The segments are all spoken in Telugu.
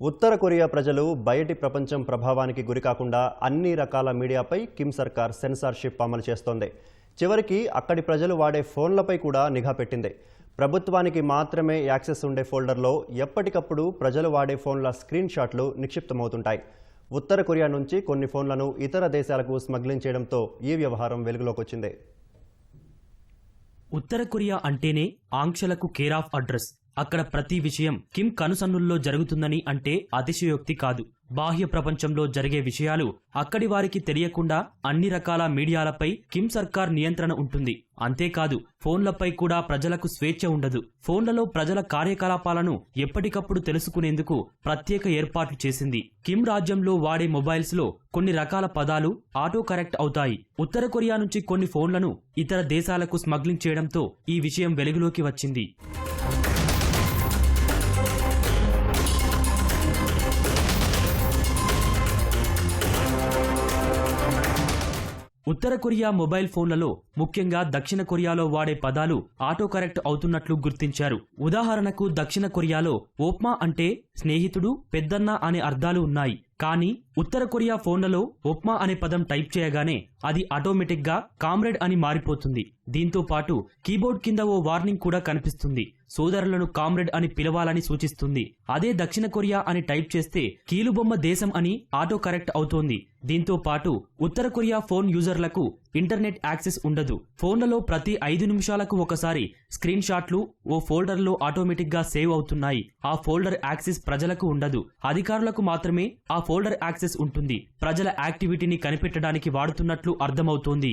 ఉత్తర కొరియా ప్రజలు బయటి ప్రపంచం ప్రభావానికి గురికాకుండా అన్ని రకాల మీడియాపై కిమ్ సర్కార్ సెన్సార్షిప్ అమలు చేస్తోంది. చివరికి అక్కడి ప్రజలు వాడే ఫోన్లపై కూడా నిఘా పెట్టింది. ప్రభుత్వానికి మాత్రమే యాక్సెస్ ఉండే ఫోల్డర్లో ఎప్పటికప్పుడు ప్రజలు వాడే ఫోన్ల స్క్రీన్ షాట్లు నిక్షిప్తమవుతుంటాయి. ఉత్తర కొరియా నుంచి కొన్ని ఫోన్లను ఇతర దేశాలకు స్మగ్లింగ్ చేయడంతో ఈ వ్యవహారం వెలుగులోకి వచ్చింది ఉత్తర కొరియా అంటేనే ఆంక్షలకు కేర్ ఆఫ్ అడ్రస్. అక్కడ ప్రతి విషయం కిమ్ కనుసన్నుల్లో జరుగుతుందని అంటే అతిశయోక్తి కాదు. బాహ్య ప్రపంచంలో జరిగే విషయాలు అక్కడి వారికి తెలియకుండా అన్ని రకాల మీడియాలపై కిమ్ సర్కార్ నియంత్రణ ఉంటుంది. అంతేకాదు ఫోన్లపై కూడా ప్రజలకు స్వేచ్ఛ ఉండదు. ఫోన్లలో ప్రజల కార్యకలాపాలను ఎప్పటికప్పుడు తెలుసుకునేందుకు ప్రత్యేక ఏర్పాట్లు చేసింది. కిమ్ రాజ్యంలో వాడే మొబైల్స్లో కొన్ని రకాల పదాలు ఆటో కరెక్ట్ అవుతాయి. ఉత్తర కొరియా నుంచి కొన్ని ఫోన్లను ఇతర దేశాలకు స్మగ్లింగ్ చేయడంతో ఈ విషయం వెలుగులోకి వచ్చింది. ఉత్తర కొరియా మొబైల్ ఫోన్లలో ముఖ్యంగా దక్షిణ కొరియాలో వాడే పదాలు ఆటో కరెక్ట్ అవుతున్నట్లు గుర్తించారు. ఉదాహరణకు దక్షిణ కొరియాలో ఓప్మా అంటే స్నేహితుడు పెద్దన్న అనే అర్థాలు ఉన్నాయి. కానీ ఉత్తర కొరియా ఫోన్లలో ఉప్మా అనే పదం టైప్ చేయగానే అది ఆటోమేటిక్గా కామ్రేడ్ అని మారిపోతుంది. దీంతో పాటు కీబోర్డ్ కింద ఓ వార్నింగ్ కూడా కనిపిస్తుంది. సోదరులను కామ్రేడ్ అని పిలవాలని సూచిస్తుంది. అదే దక్షిణ కొరియా అని టైప్ చేస్తే కీలుబొమ్మ దేశం అని ఆటో కరెక్ట్ అవుతోంది. దీంతో పాటు ఉత్తర కొరియా ఫోన్ యూజర్లకు ఇంటర్నెట్ యాక్సెస్ ఉండదు. ఫోన్లలో ప్రతి ఐదు నిమిషాలకు ఒకసారి స్క్రీన్ షాట్లు ఓ ఫోల్డర్లో ఆటోమేటిక్గా సేవ్ అవుతున్నాయి. ఆ ఫోల్డర్ యాక్సెస్ ప్రజలకు ఉండదు. అధికారులకు మాత్రమే ఆ ఫోల్డర్ యాక్సెస్ యాక్సెస్ ఉంటుంది. ప్రజల యాక్టివిటీని కనిపెట్టడానికి వాడుతున్నట్లు అర్థమవుతోంది.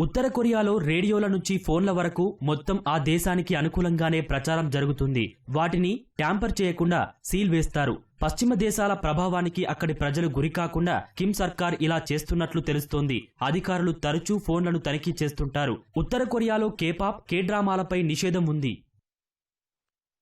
ఉత్తర కొరియాలో రేడియోల నుంచి ఫోన్ల వరకు మొత్తం ఆ దేశానికి అనుకూలంగానే ప్రచారం జరుగుతుంది. వాటిని ట్యాంపర్ చేయకుండా సీల్ వేస్తారు. పశ్చిమ దేశాల ప్రభావానికి అక్కడి ప్రజలు గురికాకుండా కిమ్ సర్కార్ ఇలా చేస్తున్నట్లు తెలుస్తోంది. అధికారులు తరచూ ఫోన్లను తనిఖీ చేస్తుంటారు. ఉత్తర కొరియాలో కేపాప్ కే డ్రామాలపై నిషేధం ఉంది.